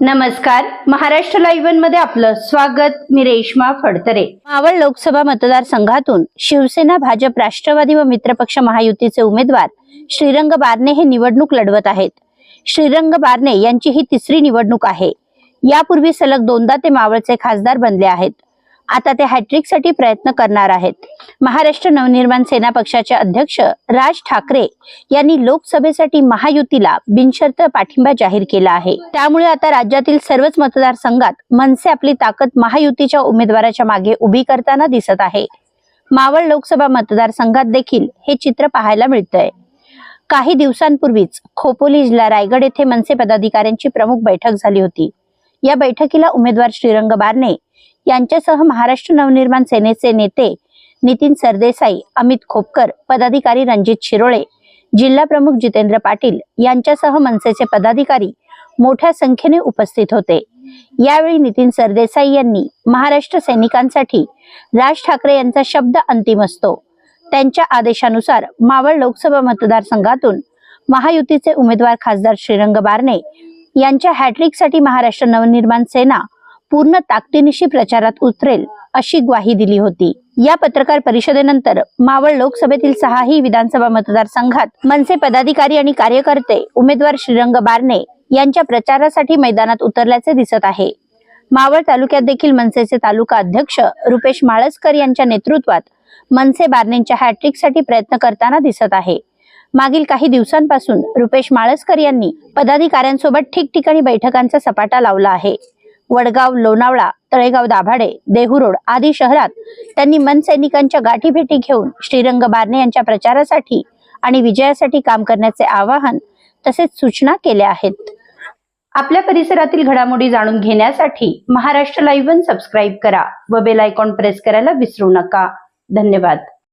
नमस्कार. महाराष्ट्र लाईव्हमध्ये आपलं स्वागत. मी रेश्मा फडतरे. मावळ लोकसभा मतदारसंघातून शिवसेना भाजप राष्ट्रवादी व मित्रपक्ष महायुतीचे उमेदवार श्रीरंग बारणे हे निवडणूक लढवत आहेत. श्रीरंग बारणे यांची ही तिसरी निवडणूक आहे. यापूर्वी सलग दोनदा ते मावळचे खासदार बनले आहेत. आता ते हॅट्रिकसाठी प्रयत्न करणार आहेत. महाराष्ट्र नवनिर्माण सेना पक्षाचे अध्यक्ष राज ठाकरे यांनी लोकसभेसाठी महायुतीला बिनशर्त पाठिंबा जाहीर केला आहे. त्यामुळे आता राज्यातील सर्वच मतदारसंघात मनसे आपली ताकद महायुतीच्या उमेदवाराच्या मागे उभी करताना दिसत आहे. मावळ लोकसभा मतदारसंघात देखील हे चित्र पाहायला मिळतंय. काही दिवसांपूर्वीच खोपोली जिल्हा रायगड येथे मनसे पदाधिकाऱ्यांची प्रमुख बैठक झाली होती. या बैठकीला उमेदवार श्रीरंग बारणे यांच्यासह महाराष्ट्र नवनिर्माण सेनेचे नेते नितीन सरदेसाई अमित खोपकर पदाधिकारी रणजित शिरोळे जिल्हा प्रमुख जितेंद्र पाटील यांच्यासह मनसेचे पदाधिकारी मोठ्या संख्येने उपस्थित होते. यावेळी नितीन सरदेसाई यांनी महाराष्ट्र सैनिकांसाठी राज ठाकरे यांचा शब्द अंतिम असतो. त्यांच्या आदेशानुसार मावळ लोकसभा मतदारसंघातून महायुतीचे उमेदवार खासदार श्रीरंग बारणे यांच्या हॅट्रिकसाठी महाराष्ट्र नवनिर्माण सेना पूर्ण ताकदीनिशी प्रचारात उतरेल अशी ग्वाही दिली होती. या पत्रकार परिषदेनंतर मावळ लोकसभेतील सहाही विधानसभा मतदारसंघात मनसे पदाधिकारी आणि कार्यकर्ते उमेदवार श्रीरंग बारणे यांच्या प्रचारासाठी मैदानात उतरल्याचे दिसत आहे. मावळ तालुक्यात देखील मनसेचे तालुका अध्यक्ष रुपेश माळसकर यांच्या नेतृत्वात मनसे बारणेंच्या हॅट्रिकसाठी प्रयत्न करताना दिसत आहे. मागील काही दिवसांपासून रुपेश माळसकर यांनी पदाधिकाऱ्यांसोबत ठिकठिकाणी बैठकांचा सपाटा लावला आहे. वडगाव लोणावळा तळेगाव दाभाडे देहूरोड आदी शहरात त्यांनी मनसैनिकांच्या गाठीभेटी घेऊन श्रीरंग बारणे यांच्या प्रचारासाठी आणि विजयासाठी काम करण्याचे आवाहन तसेच सूचना केल्या आहेत. आपल्या परिसरातील घडामोडी जाणून घेण्यासाठी महाराष्ट्र लाईव्ह वन सबस्क्राईब करा व बेल आयकॉन प्रेस करायला विसरू नका. धन्यवाद.